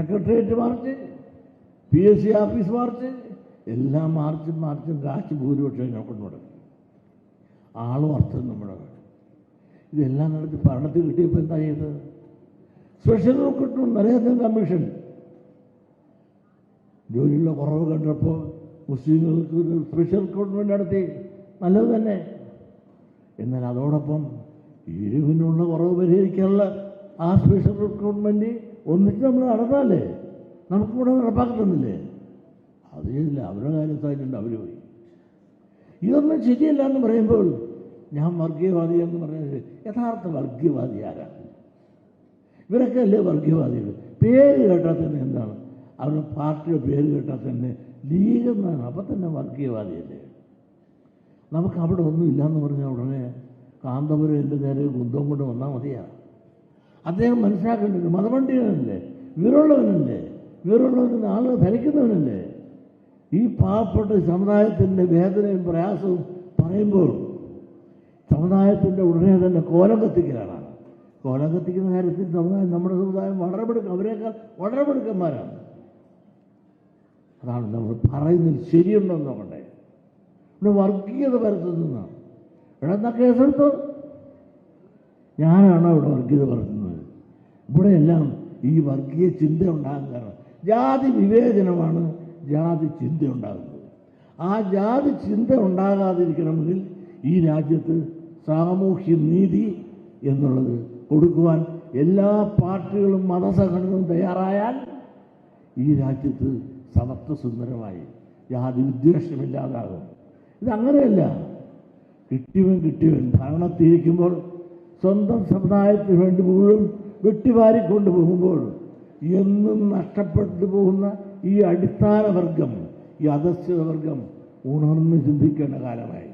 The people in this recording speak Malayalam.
Secretariat march P S C office march എല്ലാ മാർച്ചും മാർച്ചും കാശ് ഭൂരിപക്ഷം കൊണ്ടു മുടക്കി ആളും അർത്ഥം നമ്മുടെ ഇതെല്ലാം നടത്തി ഭരണത്തിൽ കിട്ടിയപ്പോൾ എന്താ ചെയ്തത്? സ്പെഷ്യൽ റിക്രൂട്ട്മെന്റ് നരേന്ദ്ര കമ്മീഷൻ ജോലിയുള്ള കുറവ് കണ്ടപ്പോൾ മുസ്ലിങ്ങൾക്ക് ഒരു സ്പെഷ്യൽ റിക്രൂട്ട്മെന്റ് നടത്തി. നല്ലത് തന്നെ. എന്നാൽ അതോടൊപ്പം എരിവിനുള്ള കുറവ് പരിഹരിക്കാനുള്ള ആ സ്പെഷ്യൽ റിക്രൂട്ട്മെന്റ് ഒന്നിച്ച് നമ്മൾ നടന്നാലേ നമുക്ക് കൂടെ നടപ്പാക്കി തന്നില്ലേ അത് ചെയ്തില്ല അവരുടെ കാര്യത്തായിട്ടുണ്ട്. അവർ പോയി. ഇതൊന്നും ശരിയല്ല എന്ന് പറയുമ്പോൾ ഞാൻ വർഗീയവാദി എന്ന് പറയുന്നത് യഥാർത്ഥ വർഗീയവാദി ആരാണ്? ഇവരൊക്കെ അല്ലേ വർഗീയവാദികൾ? പേര് കേട്ടാൽ തന്നെ എന്താണ്? അവരുടെ പാർട്ടിയുടെ പേര് കേട്ടാൽ തന്നെ ലീഗ് എന്നാണ്. അപ്പം തന്നെ വർഗീയവാദിയല്ലേ നമുക്ക് അവിടെ ഒന്നും ഇല്ലയെന്ന് പറഞ്ഞാൽ ഉടനെ കാന്തപുരം എന്റെ നേരെ ഗുന്തം കൊണ്ട് വന്നാൽ മതിയാ. അദ്ദേഹം മനസ്സിലാക്കേണ്ടത് മതപണ്ഡിതനല്ലേ? വീറുള്ളവനല്ലേ? നിന്ന് ആളുകൾ ഭരിക്കുന്നവനല്ലേ ഈ പാവപ്പെട്ട സമുദായത്തിന്റെ വേദനയും പ്രയാസവും പറയുമ്പോൾ സമുദായത്തിന്റെ ഉടനെ തന്നെ കോലം കത്തിക്കലാണ്. കോലം കത്തിക്കുന്ന കാര്യത്തിൽ സമുദായം നമ്മുടെ സമുദായം വളരെ മിടുക്കം അവരെക്കാൾ വളരെ അതാണ് നമ്മൾ പറയുന്നത് ശരിയുണ്ടോ നോക്കണ്ടേ ഇവിടെ വർഗീയത പരത്തുന്നതാണ് ഇവിടെ എന്താ കേസെടുത്തോ? ഞാനാണോ ഇവിടെ വർഗീയത പരത്തുന്നത്? ഇവിടെയെല്ലാം ഈ വർഗീയ ചിന്ത ഉണ്ടാകാൻ കാരണം. ജാതി വിവേചനമാണ് ജാതി ചിന്ത ഉണ്ടാകുന്നത് ആ ജാതി ചിന്ത ഉണ്ടാകാതിരിക്കണമെങ്കിൽ ഈ രാജ്യത്ത് സാമൂഹ്യ നീതി എന്നുള്ളത് കൊടുക്കുവാൻ എല്ലാ പാർട്ടികളും മതസംഘടനകളും തയ്യാറായാൽ ഈ രാജ്യത്ത് സമത്വ സുന്ദരമായി യാതൊരു വിദ്വേഷമില്ലാതാകും. ഇതങ്ങനെയല്ല. കിട്ടിയവൻ കിട്ടിയവൻ ഭരണത്തിരിക്കുമ്പോൾ സ്വന്തം സമുദായത്തിന് വേണ്ടി മുഴുവൻ വെട്ടിവാരിക്കൊണ്ട് പോകുമ്പോൾ എന്നും നഷ്ടപ്പെട്ടു പോകുന്ന ഈ അടിസ്ഥാന വർഗം ഈ അധസ്ഥിത വർഗം ഉണർന്ന് ചിന്തിക്കേണ്ട കാലമായി